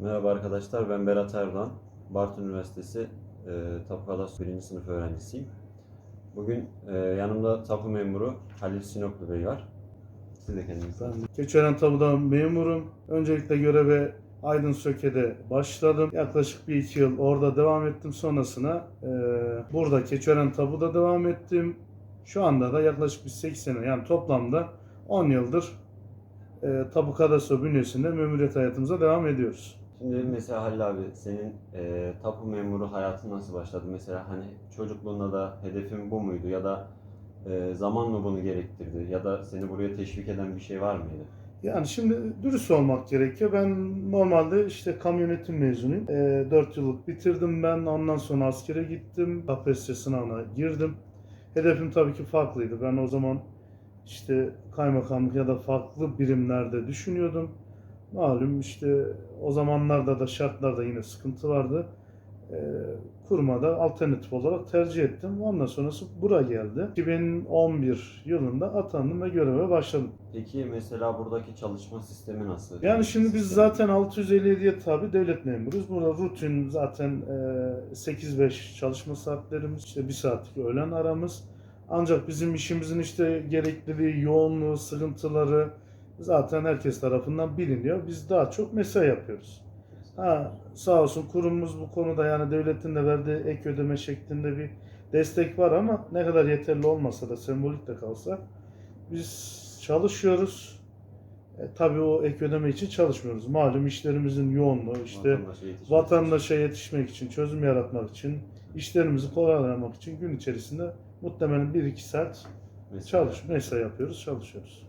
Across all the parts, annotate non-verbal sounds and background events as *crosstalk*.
Merhaba arkadaşlar, ben Berat Erdoğan. Bartın Üniversitesi e, Tapu Kadastro 1. sınıf öğrencisiyim. Bugün e, yanımda tapu memuru Halil Sinoplu Bey var. Siz de kendinizi Ben Keçören Tabu'da memurum. Öncelikle göreve Aydın Söke'de başladım. Yaklaşık bir iki yıl orada devam ettim. Sonrasına e, burada Keçören Tabu'da devam ettim. Şu anda da yaklaşık bir 8 sene yani toplamda 10 yıldır e, Tabu Kadastro bünyesinde memuriyet hayatımıza devam ediyoruz. Şimdi mesela Halil abi, senin e, tapu memuru hayatın nasıl başladı? Mesela hani çocukluğunda da hedefin bu muydu? Ya da e, zaman mı bunu gerektirdi? Ya da seni buraya teşvik eden bir şey var mıydı? Yani şimdi dürüst olmak gerekiyor. Ben normalde işte kamyonetin mezunuyum. E, 4 yıllık bitirdim ben. Ondan sonra askere gittim. KPSS sınavına girdim. Hedefim tabii ki farklıydı. Ben o zaman işte kaymakamlık ya da farklı birimlerde düşünüyordum. Malum işte o zamanlarda da şartlarda yine sıkıntı vardı. E, kurmada alternatif olarak tercih ettim. Ondan sonrası bura geldi. 2011 yılında atandım ve göreve başladım. Peki mesela buradaki çalışma sistemi nasıl? Yani şimdi biz zaten 657'ye tabi devlet memuruyuz. Burada rutin zaten e, 8-5 çalışma saatlerimiz, işte bir saatlik öğlen aramız. Ancak bizim işimizin işte gerekliliği, yoğunluğu, sıkıntıları zaten herkes tarafından biliniyor. Biz daha çok mesai yapıyoruz. Ha, sağ olsun kurumumuz bu konuda yani devletin de verdiği ek ödeme şeklinde bir destek var ama ne kadar yeterli olmasa da sembolik de kalsa biz çalışıyoruz. E, tabii o ek ödeme için çalışmıyoruz. Malum işlerimizin yoğunluğu işte Vatandaşa yetişmek vatandaşa yetişmek için, çözüm yaratmak için, işlerimizi kolaylamak için gün içerisinde muhtemelen 1-2 saat. Mesela- çalış, mesai yapıyoruz, çalışıyoruz.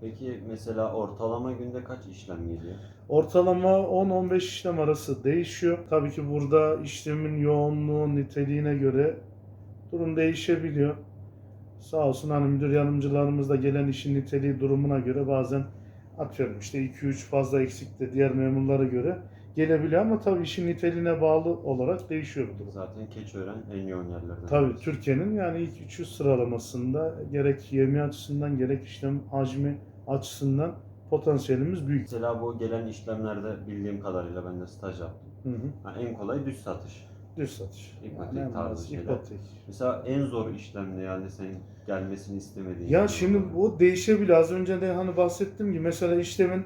Peki mesela ortalama günde kaç işlem geliyor? Ortalama 10-15 işlem arası değişiyor. Tabii ki burada işlemin yoğunluğu, niteliğine göre durum değişebiliyor. Sağ olsun hani müdür yardımcılarımız da gelen işin niteliği durumuna göre bazen atıyorum işte 2-3 fazla eksik de diğer memurlara göre gelebiliyor ama tabii işin niteliğine bağlı olarak değişiyor bu durum. Zaten Keçiören en yoğun yerlerden. Tabii. Türkiye'nin yani ilk 300 sıralamasında gerek yemi açısından gerek işlem hacmi açısından potansiyelimiz büyük. Mesela bu gelen işlemlerde bildiğim kadarıyla ben de staj yaptım. Hı hı. Ha, en kolay düz satış. Düz satış. İpotek Yani tarzı şeyler. ipotek. Mesela en zor işlem ne yani senin gelmesini istemediğin? Ya şimdi var. bu değişebilir. Az önce de hani bahsettiğim gibi mesela işlemin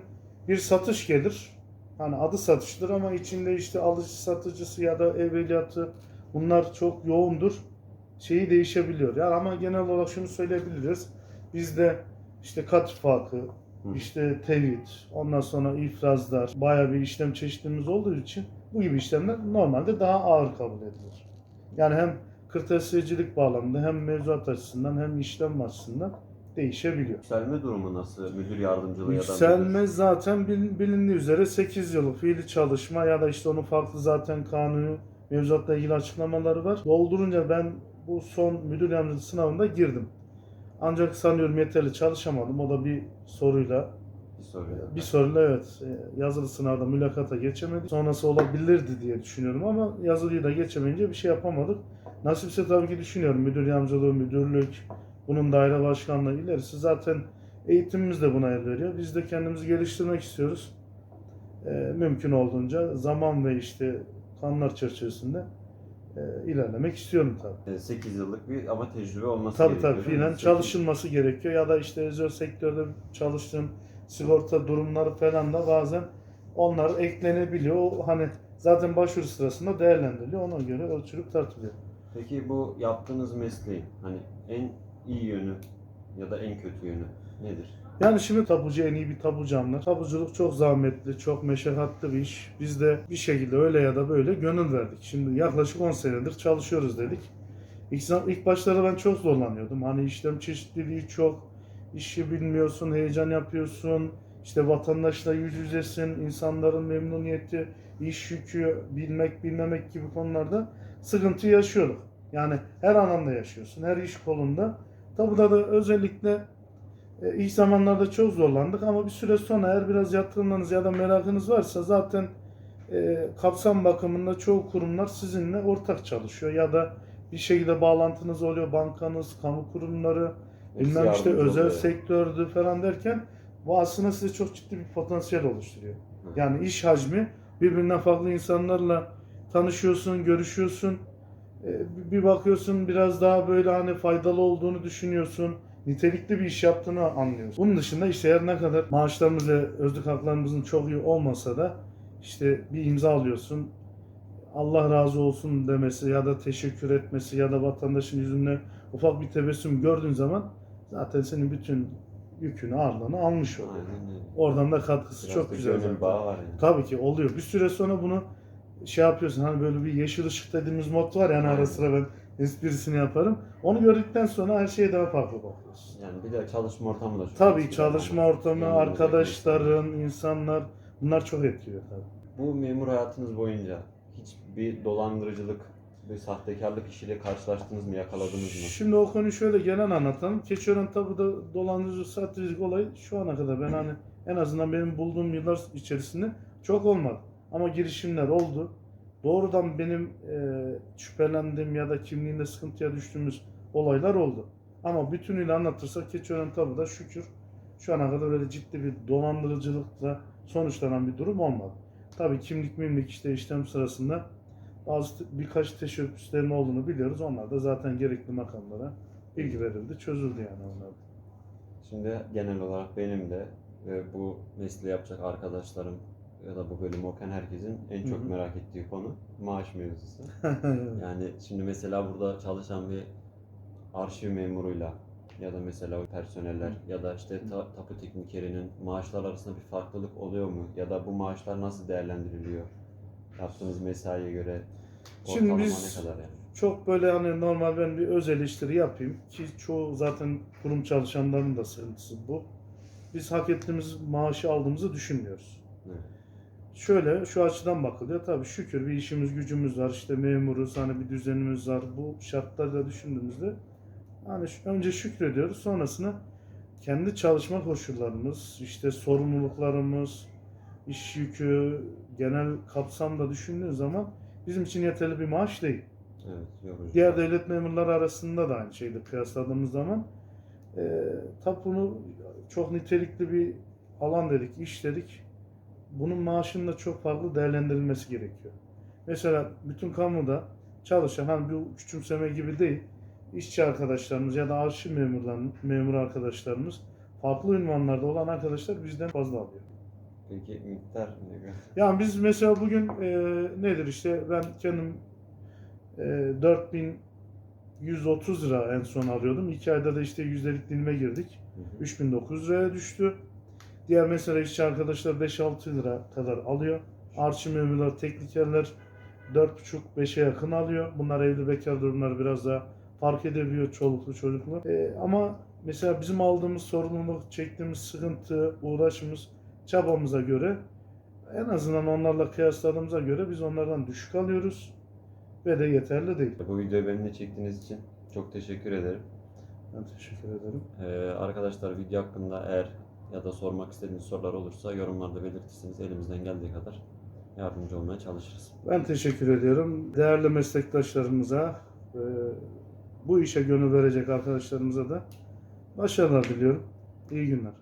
bir satış gelir. Hani adı satıştır ama içinde işte alıcı satıcısı ya da evveliyatı bunlar çok yoğundur. Şeyi değişebiliyor. Ya ama genel olarak şunu söyleyebiliriz. Bizde işte kat farkı, işte tevhid, ondan sonra ifrazlar, bayağı bir işlem çeşitimiz olduğu için bu gibi işlemler normalde daha ağır kabul edilir. Yani hem kırtasiyecilik bağlamında hem mevzuat açısından hem işlem açısından değişebiliyor. Yükselme durumu nasıl? Müdür yardımcılığı ya da Yükselme müdür- zaten bil- bilindiği üzere 8 yıllık fiili çalışma ya da işte onun farklı zaten kanuni mevzuatla ilgili açıklamaları var. Doldurunca ben bu son müdür yardımcılığı sınavında girdim. Ancak sanıyorum yeterli çalışamadım. O da bir soruyla bir soru. bir soruyla evet e, yazılı sınavda mülakata geçemedik. Sonrası olabilirdi diye düşünüyorum ama yazılıyı da geçemeyince bir şey yapamadık. Nasipse tabii ki düşünüyorum müdür yardımcılığı, müdürlük, bunun daire başkanlığı ilerisi zaten eğitimimiz de buna el veriyor. Biz de kendimizi geliştirmek istiyoruz. E, mümkün olduğunca zaman ve işte kanunlar çerçevesinde e, ilerlemek istiyorum tabii. 8 yıllık bir ama tecrübe olması Tabii gerekiyor. tabii fiilen Sekiz- çalışılması gerekiyor ya da işte özel sektörde çalıştığım sigorta durumları falan da bazen onlar eklenebiliyor. O hani zaten başvuru sırasında değerlendiriliyor. Ona göre ölçülüp tartılıyor. Peki bu yaptığınız mesleğin hani en iyi yönü ya da en kötü yönü nedir? Yani şimdi tabucu en iyi bir tabucu anlar. Tabuculuk çok zahmetli, çok meşakkatli bir iş. Biz de bir şekilde öyle ya da böyle gönül verdik. Şimdi yaklaşık 10 senedir çalışıyoruz dedik. İlk, ilk başlarda ben çok zorlanıyordum. Hani işlem çeşitliliği çok, işi bilmiyorsun, heyecan yapıyorsun. İşte vatandaşla yüz yüzesin, insanların memnuniyeti, iş yükü, bilmek bilmemek gibi konularda sıkıntı yaşıyorduk. Yani her anlamda yaşıyorsun, her iş kolunda. Tabuda da özellikle ilk zamanlarda çok zorlandık ama bir süre sonra eğer biraz yatırımlarınız ya da merakınız varsa zaten e, kapsam bakımında çoğu kurumlar sizinle ortak çalışıyor ya da bir şekilde bağlantınız oluyor bankanız, kamu kurumları, Hepsi bilmem işte özel oluyor. sektördü falan derken bu aslında size çok ciddi bir potansiyel oluşturuyor. Hı. Yani iş hacmi Birbirinden farklı insanlarla tanışıyorsun, görüşüyorsun. Ee, Bir bakıyorsun biraz daha böyle hani faydalı olduğunu düşünüyorsun. Nitelikli bir iş yaptığını anlıyorsun. Bunun dışında işte her ne kadar maaşlarımız ve özlük haklarımızın çok iyi olmasa da işte bir imza alıyorsun. Allah razı olsun demesi ya da teşekkür etmesi ya da vatandaşın yüzünde ufak bir tebessüm gördüğün zaman zaten senin bütün yükünü ağırlığını almış oluyor. Aynen. Oradan da katkısı Biraz çok da güzel. zaten. bağı var yani. Tabii ki oluyor. Bir süre sonra bunu şey yapıyorsun hani böyle bir yeşil ışık dediğimiz mod var yani Aynen. ara sıra ben esprisini yaparım. Onu gördükten sonra her şeye daha farklı bakıyorsun. Yani bir de çalışma ortamı da çok Tabii etkili. çalışma ortamı, arkadaşların, insanlar bunlar çok etkiliyor tabii. Bu memur hayatınız boyunca hiç bir dolandırıcılık, bir sahtekarlık işiyle karşılaştınız mı, yakaladınız mı? Şimdi o konuyu şöyle genel anlatalım. Keçiören tabuda dolandırıcı sahtecilik olayı şu ana kadar ben hani en azından benim bulduğum yıllar içerisinde çok olmadı. Ama girişimler oldu. Doğrudan benim e, şüphelendiğim ya da kimliğinde sıkıntıya düştüğümüz olaylar oldu. Ama bütünüyle anlatırsak Keçiören tabuda şükür şu ana kadar öyle ciddi bir dolandırıcılıkla sonuçlanan bir durum olmadı. Tabii kimlik mimlik işte işlem sırasında bazı birkaç teşebbüslerin olduğunu biliyoruz. Onlar da zaten gerekli makamlara bilgi verildi, çözüldü yani onlar. da. Şimdi genel olarak benim de ve bu mesleği yapacak arkadaşlarım ya da bu bölümü okuyan herkesin en çok Hı hı. merak ettiği konu maaş mevzusu. *laughs* Yani şimdi mesela burada çalışan bir arşiv memuruyla ya da mesela o personeller ya da işte ta- tapu teknikerinin maaşlar arasında bir farklılık oluyor mu? Ya da bu maaşlar nasıl değerlendiriliyor? Yaptığınız mesaiye göre Şimdi biz- ne kadar yani? Çok böyle hani normal ben bir öz eleştiri yapayım ki çoğu zaten kurum çalışanlarının da sıkıntısı bu. Biz hak ettiğimiz maaşı aldığımızı düşünmüyoruz. Evet. Şöyle şu açıdan bakılıyor. Tabii şükür bir işimiz gücümüz var. işte memuruz. Hani bir düzenimiz var. Bu şartlarla düşündüğümüzde hani önce şükrediyoruz. Sonrasında kendi çalışma koşullarımız, işte sorumluluklarımız, iş yükü, genel kapsamda düşündüğün zaman bizim için yeterli bir maaş değil. Evet, yorucu. Diğer devlet memurları arasında da aynı şeydi kıyasladığımız zaman. E, tapunu çok nitelikli bir alan dedik, iş dedik. Bunun maaşının da çok farklı değerlendirilmesi gerekiyor. Mesela bütün kamuda çalışan, hani bu küçümseme gibi değil, işçi arkadaşlarımız ya da arşiv memurlar, memur arkadaşlarımız, farklı ünvanlarda olan arkadaşlar bizden fazla alıyor. Peki miktar ne kadar? Yani biz mesela bugün e, nedir işte ben kendim e, 4130 lira en son alıyordum. 2 ayda da işte yüzdelik dilime girdik. Hı hı. 3900 liraya düştü. Diğer mesela işçi arkadaşlar 5-6 lira kadar alıyor. Arşiv memurlar, teknikerler 4,5-5'e yakın alıyor. Bunlar evli bekar durumları biraz daha fark edebiliyor çoluklu çocuklu. E, ama mesela bizim aldığımız sorumluluk, çektiğimiz sıkıntı, uğraşımız, çabamıza göre en azından onlarla kıyasladığımıza göre biz onlardan düşük alıyoruz ve de yeterli değil. Bu videoyu benimle çektiğiniz için çok teşekkür ederim. Ben teşekkür ederim. Ee, arkadaşlar video hakkında eğer ya da sormak istediğiniz sorular olursa yorumlarda belirtirseniz elimizden geldiği kadar yardımcı olmaya çalışırız. Ben teşekkür ediyorum. Değerli meslektaşlarımıza, bu işe gönül verecek arkadaşlarımıza da başarılar diliyorum. İyi günler.